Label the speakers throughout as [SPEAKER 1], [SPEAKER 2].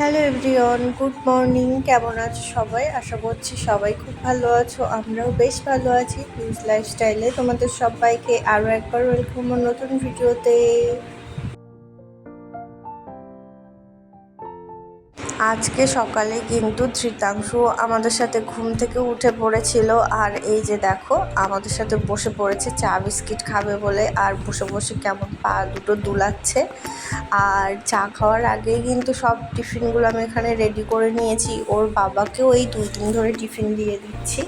[SPEAKER 1] Hello everyone good morning. কেমন আছো সবাই? আশা করছি সবাই খুব ভালো আছো, আমরাও বেশ ভালো আছি। প্লিজ লাইফস্টাইলে তোমাদের সবাইকে আরও একবার ওয়েলকাম নতুন ভিডিওতে আজকে সকালে কিন্তু ধৃতাংশু আমাদের সাথে ঘুম থেকে উঠে পড়েছিল। আর এই যে দেখো, আমাদের সাথে বসে পড়েছে, চা বিস্কিট খাবে বলে। আর বসে বসে কেমন পা দুটো দুলাচ্ছে। আর চা খাওয়ার আগেই কিন্তু সব টিফিনগুলো আমি এখানে রেডি করে নিয়েছি। ওর বাবাকেও এই দুই দিন ধরে টিফিন দিয়ে দিচ্ছি।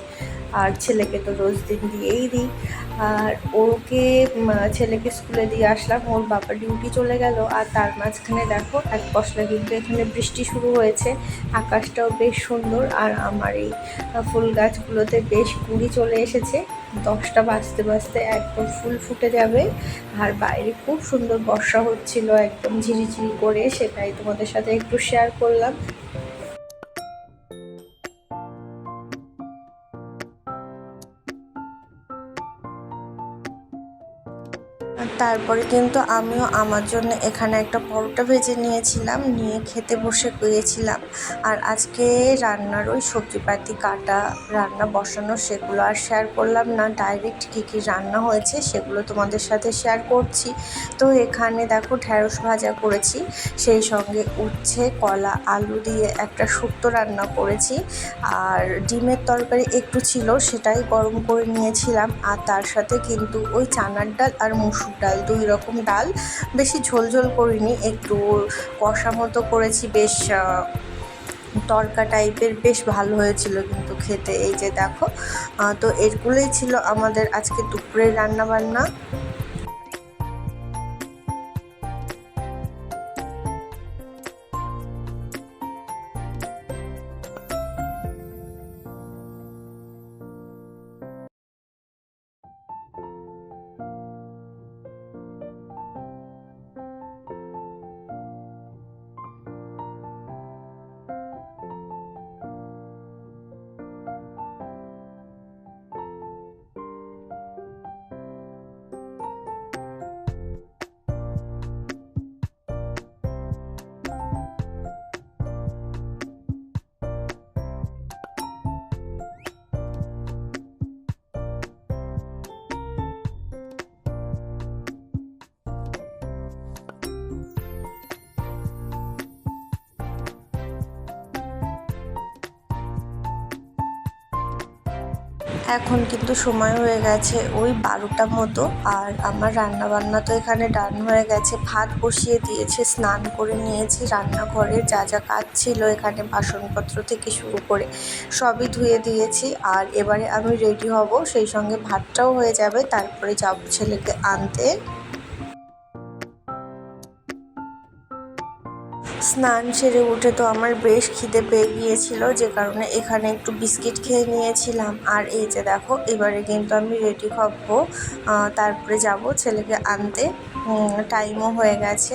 [SPEAKER 1] আর ছেলেকে তো রোজ দিন দিয়েই দিই। আর ওকে ছেলেকে স্কুলে দিয়ে আসলাম, ওর বাবা ডিউটি চলে গেল, আর তার মাঝখানে দেখো এক পশলা কিন্তু এখানে বৃষ্টি শুরু হয়েছে, আকাশটাও বেশ সুন্দর, আর আমার এই ফুল গাছগুলোতে বেশ কুড়ি চলে এসেছে। দশটা বাজতে বাজতে একদম ফুল ফুটে যাবে, আর বাইরে খুব সুন্দর বর্ষা হচ্ছিল, একদম ঝিরিঝিরি করে, সেটাই তোমাদের সাথে একটু শেয়ার করলাম। তারপরে কিন্তু আমিও আমার জন্য এখানে একটা পরোটা ভেজে নিয়েছিলাম, নিয়ে খেতে বসে গিয়েছিলাম। আর আজকে রান্নার ওই সবজিপাতি কাটা রান্না বসানো সেগুলো আর শেয়ার করলাম না ডাইরেক্ট কী কী রান্না হয়েছে সেগুলো তোমাদের সাথে শেয়ার করছি। তো এখানে দেখো ঢ্যাঁড়স ভাজা করেছি, সেই সঙ্গে উচ্ছে, কলা, আলু দিয়ে একটা শুক্তো রান্না করেছি। আর ডিমের তরকারি একটু ছিল সেটাই গরম করে নিয়েছিলাম। আর তার সাথে কিন্তু ওই চানার ডাল আর মুসুর ডাল ডাল, দুই রকম ডাল। বেশি ঝোল ঝোল করিনি, একটু কষা মতো করেছি, বেশ তরকা টাইপের, বেশ ভালো হয়েছিল কিন্তু খেতে। এই যে দেখো তো এরগুলোই ছিল আমাদের আজকে দুপুরের রান্না এখন কিন্তু সময় হয়ে গেছে ওই বারোটা মতো। আর আমার রান্না বান্না তো এখানে ডান হয়ে গেছে। ভাত বসিয়ে দিয়েছে, স্নান করে নিয়েছি। রান্নাঘরে যা যা কাজ ছিল এখানে বাসনপত্র থেকে শুরু করে সবই ধুয়ে দিয়েছি। আর এবারে আমি রেডি হব, সেই সঙ্গে ভাতটাও হয়ে যাবে। তারপরে যাব ছেলেকে আনতে। স্নান সেরে উঠে তো আমার বেশ খিদে পেয়ে গিয়েছিল, যে কারণে এখানে একটু বিস্কিট খেয়ে নিয়েছিলাম। আর এই যে দেখো, এবারে কিন্তু আমি রেডি হব। তারপরে যাব ছেলেকে আনতে। টাইমও হয়ে গেছে।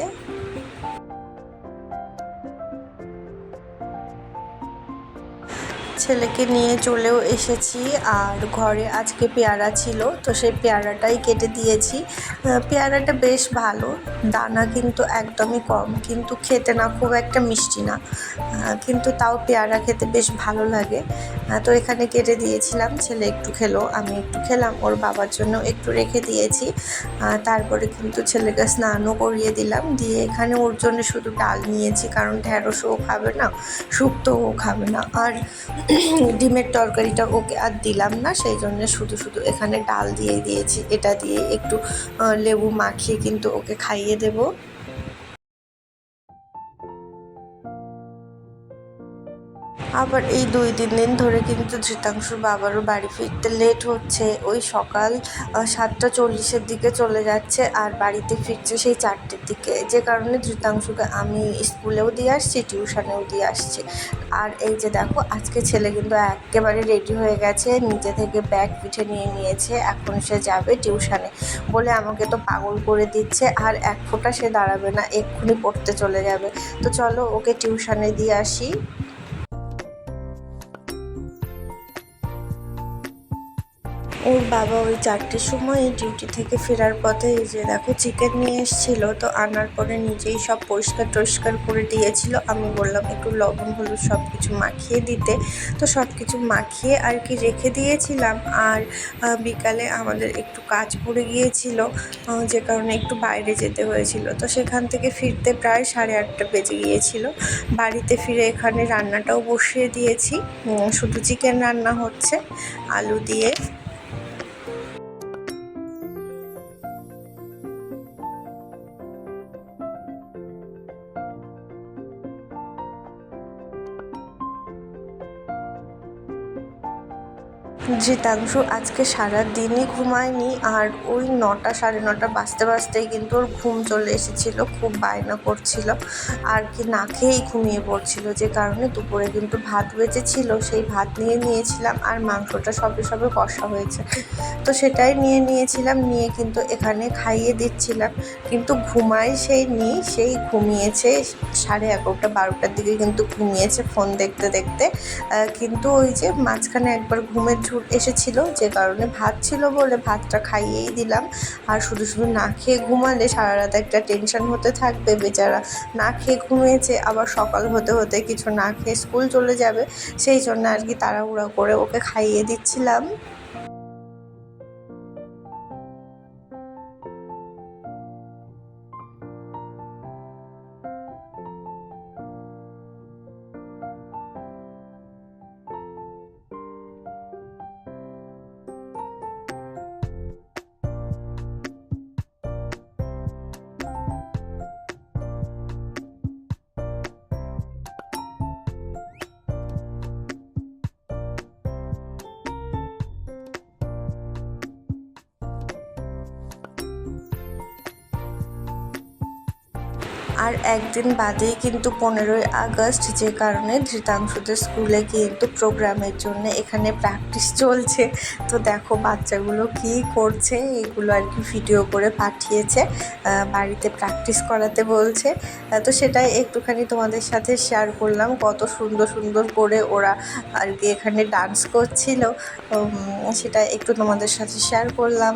[SPEAKER 1] ছেলেকে নিয়ে চলেও এসেছি আর ঘরে আজকে পেয়ারা ছিল, তো সেই পেয়ারাটাই কেটে দিয়েছি। পেয়ারাটা বেশ ভালো, দানা কিন্তু একদমই কম, কিন্তু খেতে না খুব একটা মিষ্টি না। কিন্তু তাও পেয়ারা খেতে বেশ ভালো লাগে। তো এখানে কেটে দিয়েছিলাম, ছেলে একটু খেলো, আমি একটু খেলাম, ওর বাবার জন্য একটু রেখে দিয়েছি। তারপরে কিন্তু ছেলেকে স্নানও করিয়ে দিলাম, দিয়ে এখানে ওর জন্য শুধু ডাল নিয়েছি, কারণ ঢ্যাঁড়সও খাবে না, শুক্তোও খাবে না। আর ডিমের তরকারিটা ওকে আর দিলাম না, সেই জন্য শুধু শুধু এখানে ডাল দিয়ে দিয়েছি। এটা দিয়ে একটু লেবু মাখিয়ে কিন্তু ওকে খাইয়ে দেবো। আবার এই দুই, তিন দিন ধরে কিন্তু ধৃতাংশুর বাবারও বাড়ি ফিরতে লেট হচ্ছে। ওই সকাল সাতটা চল্লিশের দিকে চলে যাচ্ছে আর বাড়িতে ফিরছে সেই চারটের দিকে। যে কারণে ধৃতাংশুকে আমি স্কুলেও দিয়ে আসছি, টিউশনেও দিয়ে আসছি। আর এই যে দেখো, আজকে ছেলে কিন্তু একেবারে রেডি হয়ে গেছে, নিজে থেকে ব্যাগ পিঠে নিয়ে নিয়েছে, এখন সে যাবে টিউশনে বলে আমাকে তো পাগল করে দিচ্ছে আর এক ফোঁটা সে দাঁড়াবে না, এক্ষুনি পড়তে চলে যাবে। তো চলো ওকে টিউশনে দিয়ে আসি। ওর বাবা ওই চারটের সময় ডিউটি থেকে ফেরার পথে যে দেখো চিকেন নিয়ে এসেছিল, তো আনার পরে নিজেই সব পরিষ্কার টরিষ্কার করে দিয়েছিল। আমি বললাম একটু লবণ, হলুদ সব কিছু মাখিয়ে দিতে। তো সব কিছু মাখিয়ে আর কি রেখে দিয়েছিলাম। আর বিকালে আমাদের একটু কাজ পড়ে গিয়েছিল যে কারণে একটু বাইরে যেতে হয়েছিল। তো সেখান থেকে ফিরতে প্রায় সাড়ে আটটা বেজে গিয়েছিল। বাড়িতে ফিরে এখানে রান্নাটাও বসিয়ে দিয়েছি। শুধু চিকেন রান্না হচ্ছে, আলু দিয়ে জিতাংশু আজকে সারা দিনই ঘুমায়নি আর ওই নটা সাড়ে নটা বাজতে বাজতেই কিন্তু ওর ঘুম চলে এসেছিল, খুব বায়না করছিল আর কি না খেয়েই ঘুমিয়ে পড়ছিল। যে কারণে দুপুরে কিন্তু ভাত বেঁচেছিল, সেই ভাত নিয়ে নিয়েছিলাম আর মাংসটা সবে সবে কষা হয়েছে। তো সেটাই নিয়ে নিয়েছিলাম, নিয়ে কিন্তু এখানে খাইয়ে দিচ্ছিলাম। কিন্তু ঘুমায় সেই নেই সেই ঘুমিয়েছে, সাড়ে এগারোটা বারোটার দিকে কিন্তু ঘুমিয়েছে ফোন দেখতে দেখতে। কিন্তু ওই যে মাঝখানে একবার ঘুমের এসেছিল, যে কারণে ভাত ছিল বলে ভাতটা খাইয়েই দিলাম। আর শুধু শুধু না খেয়ে ঘুমালে সারা রাত একটা টেনশন হতে থাকবে, বেচারা না খেয়ে ঘুমিয়েছে, আবার সকাল হতে হতে কিছু না খেয়ে স্কুল চলে যাবে। সেই জন্য আর কি তাড়াহুড়া করে ওকে খাইয়ে দিচ্ছিলাম। আর একদিন বাদেই কিন্তু পনেরোই আগস্ট যে কারণে ধৃতাংশুদের স্কুলে কিন্তু প্রোগ্রামের জন্য এখানে প্র্যাকটিস চলছে। তো দেখো বাচ্চাগুলো কী করছে, এগুলো আর কি ভিডিও করে পাঠিয়েছে বাড়িতে প্র্যাকটিস করাতে বলছে। তো সেটাই একটুখানি তোমাদের সাথে শেয়ার করলাম, কত সুন্দর সুন্দর করে ওরা আর কি এখানে ডান্স করছিল। সেটা একটু তোমাদের সাথে শেয়ার করলাম।